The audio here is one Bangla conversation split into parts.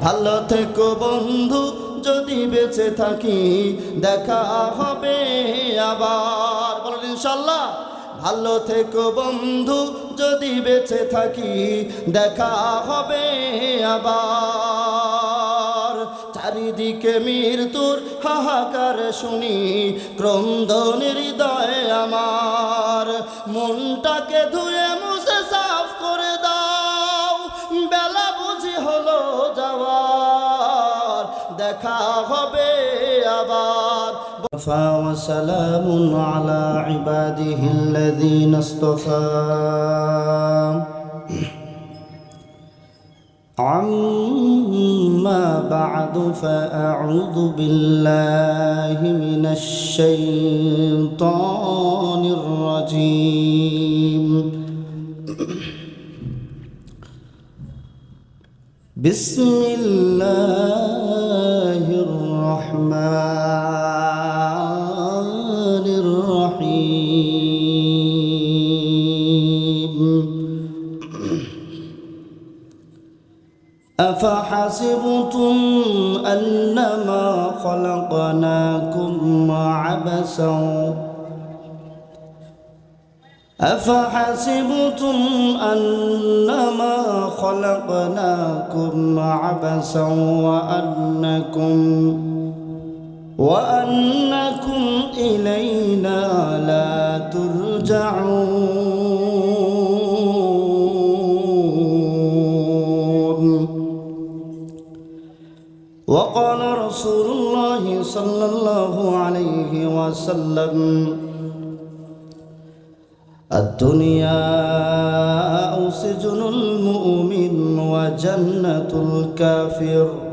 ভালো থেকো বন্ধু, যদি বেঁচে থাকি দেখা হবে আবার। বলেন ইনশাল্লাহ ভালো থেকো বন্ধু, যদি বেঁচে থাকি দেখা হবে আবার। চারিদিকে মৃত্যুর হাহাকার শুনি, ক্রন্দন হৃদয়ে আমার। মনটাকে ধুয়ে দেখা হবে আবার وسلام على عباده الذين اصطفى عما بعد فأعوذ بالله من الشيطان الرجيم بسم الله الرحمن الرحيم. أفحسبتم أنما خلقناكم عبثا؟ أفحسبتم أنما خلقناكم عبثا وأنكم وأنكم إلينا لا ترجعون. وقال رسول الله صلى الله عليه وسلم الدنيا سجن المؤمن وجنة الكافر.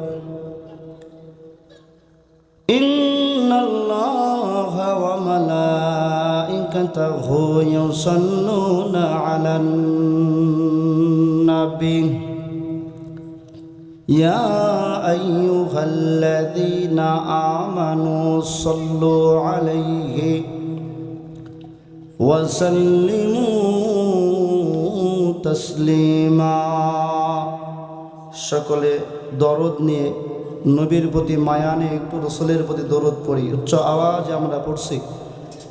وملائكته يصلون على النبي يا أيها الذين آمنوا صلوا عليه وسلموا تسليما সকলে দরদ নিয়ে নবীর প্রতি মায়া নিয়ে একটু রসুলের প্রতি দরদ পড়ি উচ্চ আওয়াজে আমরা পড়ছি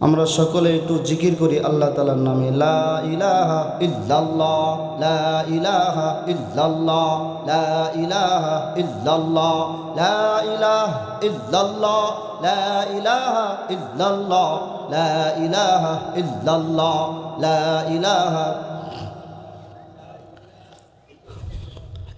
আমরা সকলে একটু জিকির করি আল্লাহ তালার নামে। লা ইলাহা ইল্লাল্লাহ, লা ইলাহা ইল্লাল্লাহ, লা ইলাহা ইল্লাল্লাহ, লা ইলাহা ইল্লাল্লাহ, লা ইলাহা ইল্লাল্লাহ, লা ইলাহা ইল্লাল্লাহ, লা ইলাহা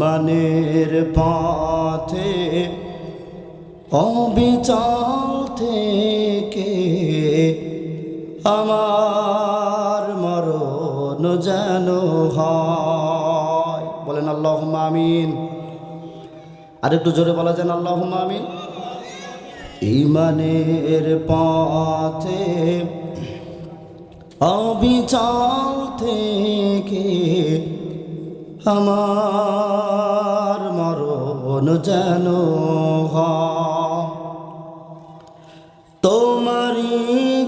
ইমানের পথে অবিচল থেকে আমার মরণ যেন হয়। বলেন আল্লাহ আমিন। আর একটু জোরে বলা যান আল্লাহ আমিন। ইমানের পথে অবিচল থেকে আমার মরণ যেন। তোমারই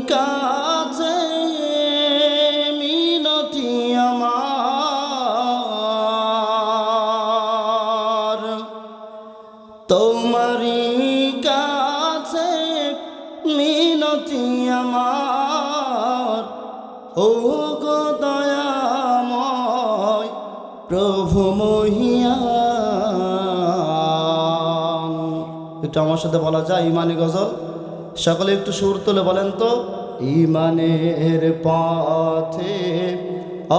কাছে মিনতি আমার তোমারই কাছে মিনতি আমার ও একটু আমার সাথে বলা যায়, ইমানি গজল। সকলে একটু সুর তুলে বলেন তো। ইমানের পথে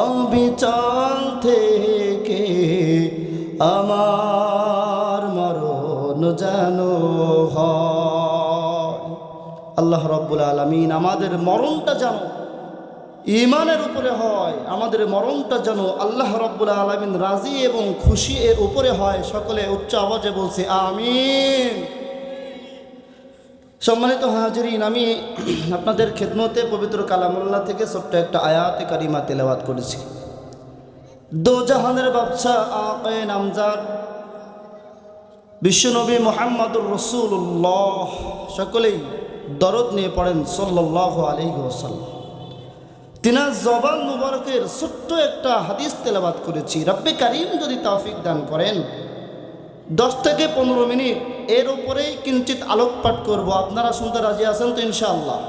অবিচল থেকে আমার মরণ যেন আল্লাহ রব্বুল আলমিন আমাদের মরণটা যেন ইমানের উপরে হয়, আমাদের মরণটা যেন আল্লাহ রব্বুল আলমিন রাজি এবং খুশি এর উপরে হয়। সকলে উচ্চ আওয়াজে বলছে, আমিন। সম্মানিত হাজরিন, আমি আপনাদের খেদমতে পবিত্র কালামুল্লাহ থেকে ছোট্ট একটা আয়াতে কারিমা তেলাওয়াত করেছি। দো জাহানের বাদশাহ আকে নামজার বিশ্বনবী মোহাম্মদুর রসুল্লাহ সকলেই দরদ নিয়ে পড়েন সাল্লাহ আলহি ওসাল্লাম তিনার জবান মুবারকের ছোট্ট একটা হাদিস তেলাবাদ করেছি। রব্বে কারিম যদি তৌফিক দান করেন, দশ থেকে পনেরো মিনিট এর উপরেই কিঞ্চিত আলোকপাত করব। আপনারা শুনতে রাজি আছেন তো ইনশাআল্লাহ?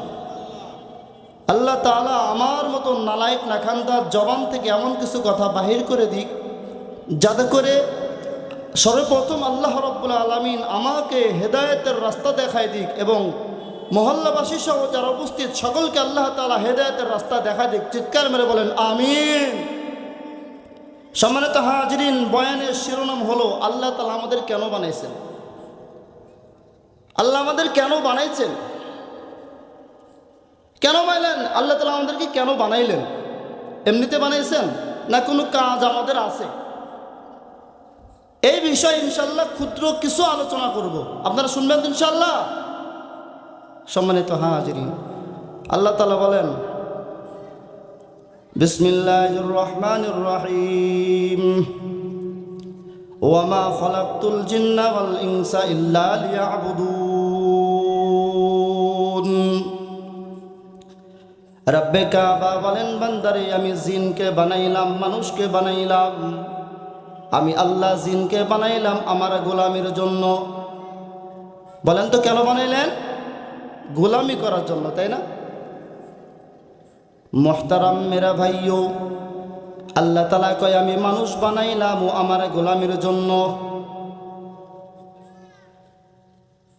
আল্লাহ তাআলা আমার মতো নালায়ক নাখান্দার জবান থেকে এমন কিছু কথা বাহির করে দিক, যাতে করে সর্বপ্রথম আল্লাহ রব্বুল আলমিন আমাকে হেদায়েতের রাস্তা দেখায় দিক এবং মহল্লাবাসী সহ যারা উপস্থিত, সকলকে আল্লাহ তালা হেদায়তের রাস্তা দেখা দিক। চিৎকার মেরে বলেন, আমিন। সম্মানিত হাজরিন, বয়ানের শিরোনাম হলো, আল্লাহ তালা আমাদের কেন বানাইছেন? আল্লাহ আমাদের কেন বানাইছেন? কেন বানাইলেন? আল্লাহ তালা আমাদেরকে কেন বানাইলেন? এমনিতে বানাইছেন না কোনো কাজ আমাদের আছে? এই বিষয়ে ইনশাল্লাহ ক্ষুদ্র কিছু আলোচনা করব। আপনারা শুনবেন ইনশাল্লাহ সম্মানিত হাজিরিন, আল্লাহ তালা বলেন বিসমিল্লাহ রহমান রহিম। ওয়ামা খলাকুল জিন্না ওয়াল ইনসা ইল্লা লিয়াবুদুন। রব্বে কাবা বলেন, বান্দারে, আমি জিনকে বানাইলাম, মানুষকে বানাইলাম। আমি আল্লাহ জিনকে বানাইলাম আমার গোলামির জন্য। বলেন তো, কেন বানাইলেন? গোলামি করার জন্য, তাই না? মোহতারাম মেরা ভাইও আল্লাহ তালা কয়, আমি মানুষ বানাইলাম ও আমার গোলামের জন্য।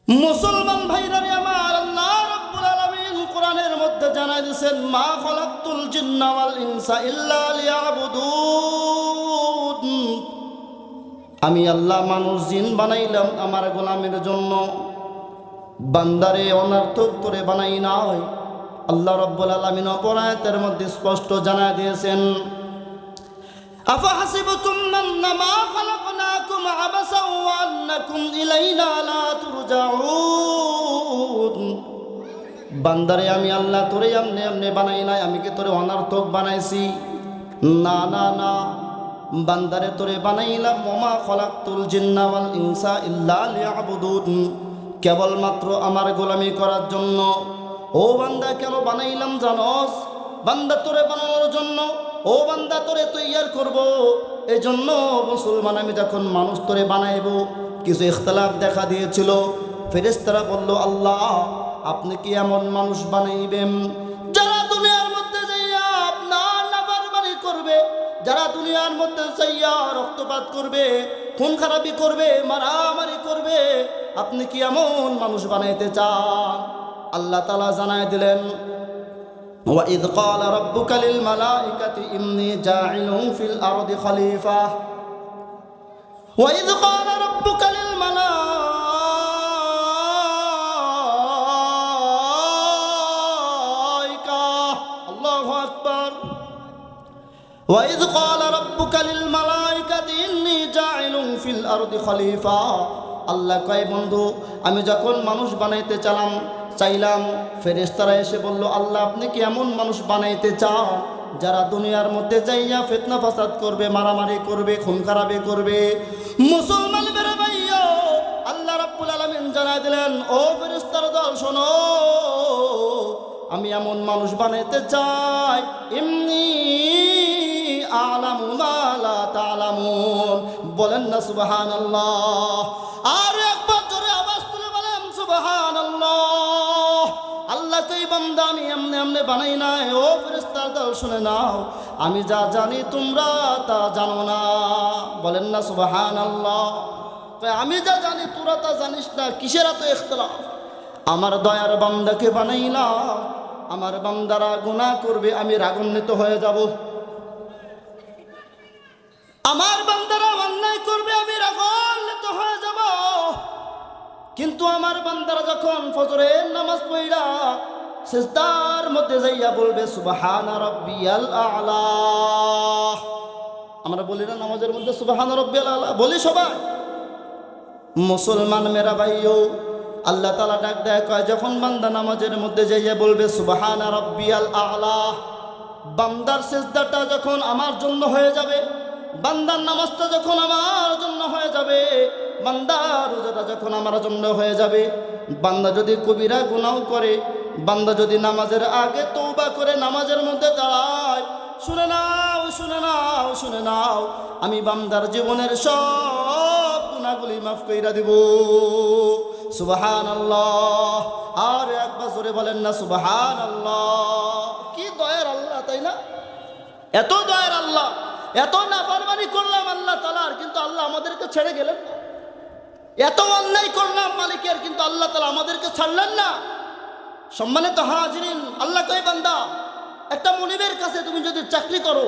মুসলমান ভাইরা আমার, আল্লাহ রাব্বুল আলামিন কোরআনের মধ্যে জানাই দিয়েছেন, মা খলাকতুল জিন্না ওয়াল ইনসা ইল্লা লিয়াবুদুন। আমি আল্লাহ মানুষ, জিন বানাইলাম আমার গোলামের জন্য। বান্দারে অনার্থক করে বানাই না হয়। আল্লাহ রব্বুল আলমিন অপরায়তের মধ্যে স্পষ্ট জানা দিয়েছেন أفحسبتم أنما خلقناكم عبثا وأنكم إلينا لا ترجعون বান্দারে আমি আল্লাহ তোরে আমনে আমনে বানাই নাই আমি কি তোরে অনার্থক বানাইছি না না না বান্দারে তোরে বানাইলাম মমা খলাকুল জিন্না ওয়াল ইনসা ইল্লা লিয়াবুদুন কেবলমাত্র আমার গোলামি করার জন্য ও বান্দা কেন বানাইলাম জানস বান্দা তোরে বানানোর জন্য ও বান্দা, তোরে তৈয়ার করব। এই জন্য মুসলমান আমি যখন মানুষ তোরে বানাইব, কিছু ইখতলাফ দেখা দিয়েছিল। ফেরেশতারা বলল, আল্লাহ, আপনি কি এমন মানুষ বানাইবেন যারা দুনিয়ার মধ্যে যাইয়া আপনার নাফরমানি করবে, যারা দুনিয়ার মধ্যে যাইয়া রক্তপাত করবে, খুন খারাপি করবে, মারামারি করবে? আপনি কি এমন মানুষ বানাইতে চান? আল্লাহ তালা জানায় দিলেন وإذ قال ربك للملائكة إني جاعل في الأرض خليفة وإذ قال ربك للملائكة الله أكبر وإذ قال ربك للملائكة إني جاعل في الأرض خليفة আল্লাহ কয় বন্ধু আমি যখন মানুষ বানাইতে চালাম চাইলাম। ফেরেশতারা এসে বলল, আল্লাহ, আপনি কি এমন মানুষ বানাইতে চাও যারা দুনিয়ার মধ্যে যাইয়া ফেতনা ফাসাদ করবে, মারামারি করবে, খুন খারাপি করবে? মুসলমান আল্লাহ রাব্বুল আলামিন জানাই দিলেন, ও ফেরেশতার দল, শোনো, আমি এমন মানুষ বানাইতে চাই এমনি আলামু মালা তালামুন। বলেন না, সুবহানাল্লাহ। আমি এমনি এমনি বানাই নাই। ও ফেরেশতার দল, শুনে নাও, আমি যা জানি তোমরা তা জানো না। বলেন না, সুবহানাল্লাহ। আল্লাহ আমি যা জানি, তোরা তা জানিস না, কিসের এত ইখতলাফ? আমার দয়ার বান্দাকে বানাইলাম আমার বান্দারা গুনাহ করবে, আমি রাগান্বিত হয়ে যাব। আমার বান্দারা অন্যায় করবে, আমি রাগান্বিত হয়ে যাব। কিন্তু আমার বান্দারা যখন ফজরের নামাজ পড়া সিজদার মধ্যে যাইয়া বলবে, সুবহান রাব্বিয়াল আলা। আমরা বলি না নামাজের মধ্যে, সুবহান রাব্বিয়াল আলা বলি সবাই। মুসলমান মেরা ভাইও আল্লাহ তালা ডাক দেয়, কয়, যখন বান্দা নামাজের মধ্যে যাইয়া বলবে, সুবহান রাব্বিয়াল আলা বান্দার সেজদাটা যখন আমার জন্য হয়ে যাবে, বান্দার নামাজটা যখন আমার জন্য হয়ে যাবে, বান্দার রোজাটা যখন আমার জন্য হয়ে যাবে, বান্দা যদি কবিরা গুনাও করে বান্দা যদি নামাজের আগে তৌবা করে নামাজের মধ্যে দাঁড়ায়, শুনে নাও শুনে নাও শুনে নাও, আমি বান্দার জীবনের সব গুণাগুলি মাফ কইরা দিব। সুবাহান আল্লাহ আর একবার জোরে বলেন না সুবাহান আল্লাহ কি দয়ার আল্লাহ, তাই না? এত দয়ার আল্লাহ, এত নাফরমানি করলাম আল্লাহ তালার, কিন্তু আল্লাহ আমাদেরকে ছেড়ে গেলেন এত অন্যায় করলাম মালিকের, কিন্তু আল্লাহ তালা আমাদেরকে ছাড়লেন না। সম্মানিত হাজিরিন, আল্লাহ কই বান্দা, একটা মনিবের কাছে তুমি যদি চাকরি করো,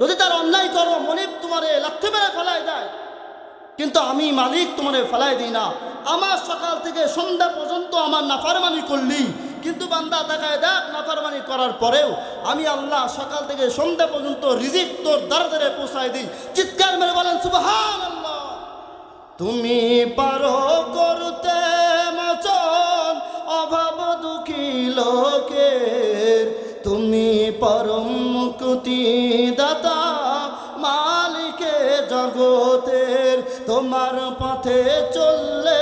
যদি তার অন্যায় করো, মনিব তোমারে লাথি মেরে ফেলায় দেয়। কিন্তু আমি মালিক তোমারে ফেলাই দিই না। আমার সকাল থেকে সন্ধ্যা পর্যন্ত আমার নাফারমানি করলি। কিন্তু বান্দা দেখায় দেখ নাফারমানি করার পরেও আমি আল্লাহ সকাল থেকে সন্ধ্যা পর্যন্ত রিজিক তোর দ্বারা দ্বারে পৌঁছায় দিই। চিৎকার মেরে বলেন সুবহান তুমি পারো করতে মচন অভাব লোকের, তুমি পরম মুক্তি দাতা মালিকে জগতের, তোমার পথে চললে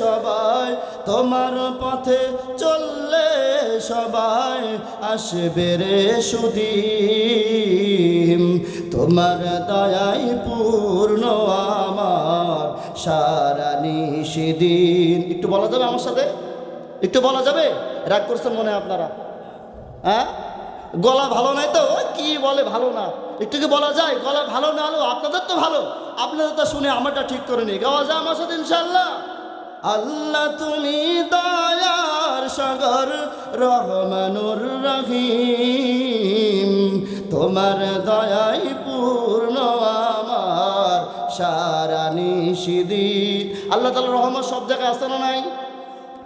সবাই, তোমার পথে চললে সবাই আসবে রে সুদিন তোমার দয়াই পূর্ণ আমার, সারা নিষিদিন একটু বলা যাবে আমার সাথে? একটু বলা যাবে? রাগ করছেন মনে হয় আপনারা? হ্যাঁ? গলা ভালো নাই তো? কি বলে ভালো না? একটু কি বলা যায়? গলা ভালো না হলো আপনাদের তো ভালো। আপনাদের তো শুনে আমারটা ঠিক করে নি গাওয়া যায় আমার সাথে ইনশাল্লাহ আল্লাহ তুমি দয়ার সাগর, রহমানুর রহিম। তোমার দয়াই পূর্ণ আমার, সারা নিষিদিন আল্লাহ তালা রহমত সব জায়গায় আসে না নাই?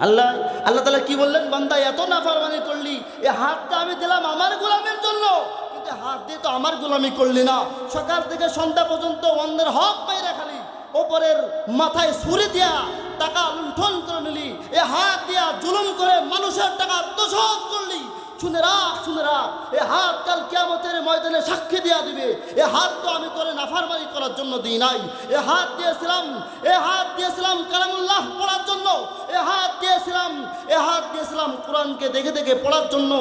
আল্লাহ আল্লাহ তালা কি বললেন? বান্দা, এত নাফারমানি করলি, এ হাতটা আমি দিলাম আমার গোলামের জন্য। কিন্তু হাত দিয়ে তো আমার গোলামি করলি না। সকাল থেকে সন্ধ্যা পর্যন্ত অন্যের হক পাই খালি ওপরের মাথায় ছুরি দিয়া টাকা লুণ্ঠন করে নিলি, এ হাত দিয়া জুলুম করে মানুষের টাকা করলি শুনে রাখ শুনে রাখ। এ হাত কাল কেমতের ময়দানে সাক্ষী দিয়া দিবে। এ হাত তো আমি তোরে নাফারমানি করার জন্য দিই নাই। এ হাত দিয়েছিলাম, এ হাত দিয়েছিলাম কালামুল্লাহ পড়ার জন্য। এ হাত দিয়েছিলাম, এ হাত দিয়েছিলাম কোরআনকে দেখে দেখে পড়ার জন্য,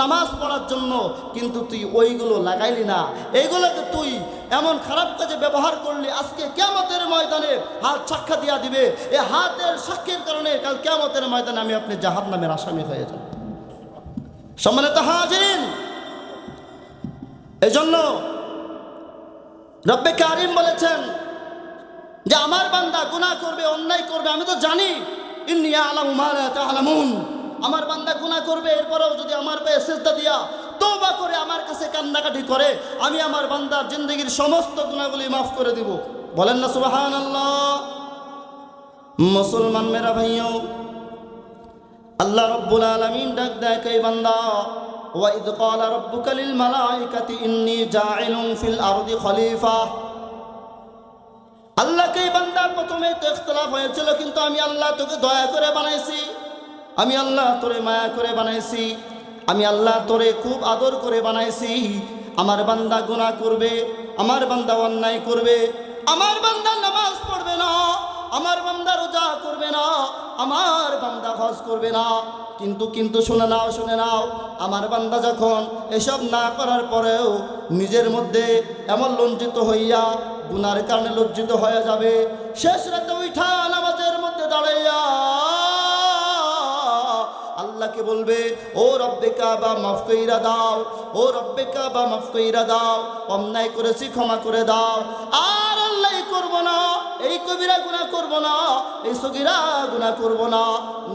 নামাজ পড়ার জন্য। কিন্তু তুই ওইগুলো লাগাইলি না। এইগুলোকে তুই এমন খারাপ কাজে ব্যবহার করলি, আজকে কেমতের ময়দানে হাত সাক্ষা দিয়া দিবে। এ হাতের সাক্ষীর কারণে কাল কেমতের ময়দানে আমি আপনি জাহাদ নামের আসামি হয়ে যাব। সম্মানিত হাজিরিন এই জন্য রব্বে কারিম বলেছেন যে, আমার বান্দা গুনাহ করবে, অন্যায় করবে, আমি তো জানি ইন্নিয়া আলাম আলামুন আমার বান্দা গুনাহ করবে, এরপরেও যদি আমার পায়ে সেজদা দিয়া তওবা করে আমার কাছে কান্নাকাটি করে, আমি আমার বান্দার জিন্দগির সমস্ত গুণাগুলি মাফ করে দিব। বলেন না সুবাহান আল্লাহ মুসলমান মেরা ভাইও আল্লাহ রব্বুল আলামিন ডাক দেয়, কে বান্দা? ক্বালা রাব্বুকা লিল মালাইকাতি ইন্নী জাইলুন ফিল আরদি খলিফা। আল্লাহকে বান্দা, প্রথমে তো ইখতিলাফ হয়েছিল, কিন্তু আমি আল্লাহ তোকে দয়া করে বানাইছি। আমি আল্লাহ তোরে মায়া করে বানাইছি। আমি আল্লাহ তোরে খুব আদর করে বানাইছি। আমার বান্দা গুনাহ করবে, আমার বান্দা অন্যায় করবে, আমার বান্দা নামাজ পড়বে না। আমার বান্দা রোজা করবে না, আমার বান্দা হজ করবে না। কিন্তু কিন্তু শুনে নাও শুনে নাও, আমার বান্দা যখন এসব না করার পরেও নিজের মধ্যে এমন লজ্জিত হইয়া, গুনার কারণে লজ্জিত হয়ে যাবে, শেষ রাতে উঠা নামাজের মধ্যে দাঁড়াইয়া আল্লাহকে বলবে, ও রব্বে কাবা, মাফ কইরা দাও। ও রব্বে কাবা, মাফ কইরা দাও। অন্যায় করেছি, ক্ষমা করে দাও। আর আল্লাহ করব না। এই কবিরা গুনাহ করব না। এই সগিরা গুনাহ করব না।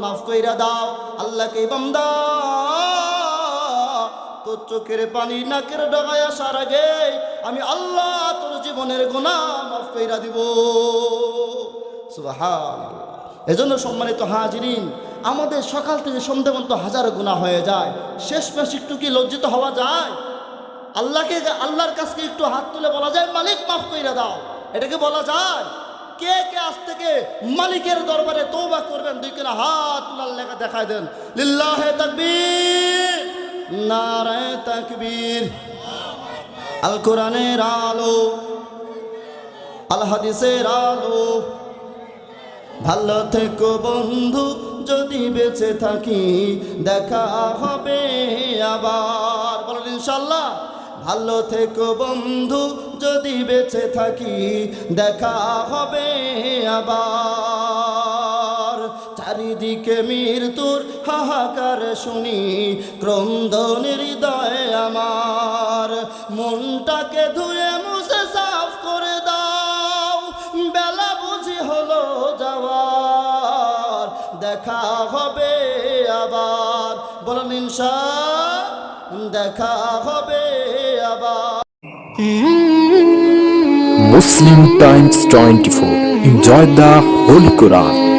মাফ কইরা দাও। আল্লাহকে বান্দা তোর চোখের পানি নাকের ডগায় আসার আগে আমি আল্লাহ তোর জীবনের গুনাহ মাফ কইরা দিব। সুবহান এজন্য সম্মানিত হাজিরিন আমাদের সকাল থেকে সন্ধ্যে পর্যন্ত হাজার গুণা হয়ে যায়। শেষ মেশ একটু কি লজ্জিত হওয়া যায়? আল্লাহকে, আল্লাহর কাছকে একটু হাত তুলে বলা যায়, মালিক মাফ কইরা দাও। এটাকে বলা যায়? কে কে আজ থেকে মালিকের দরবারে তৌবা করবেন? দুই কিনা হাত তুলার লেখা দেখায় দেন। লিল্লাহে তাকবীর, নারায় তাকবীর। আল কোরআনের আলো, আল হাদিসের আলো। ভালো থেকো বন্ধু। যদি বেঁচে থাকি, দেখা হবে আবার। বলেন ইনশাল্লাহ ভালো থেকো বন্ধু, যদি বেঁচে থাকি, দেখা হবে আবার। চারিদিকে মৃত্যুর হাহাকার শুনি, ক্রন্দন হৃদয়ে আমার। মনটাকে ধুয়ে বলেন ইনশা দেখা হবে আবার Muslim Times 24. Enjoy the Holy Quran.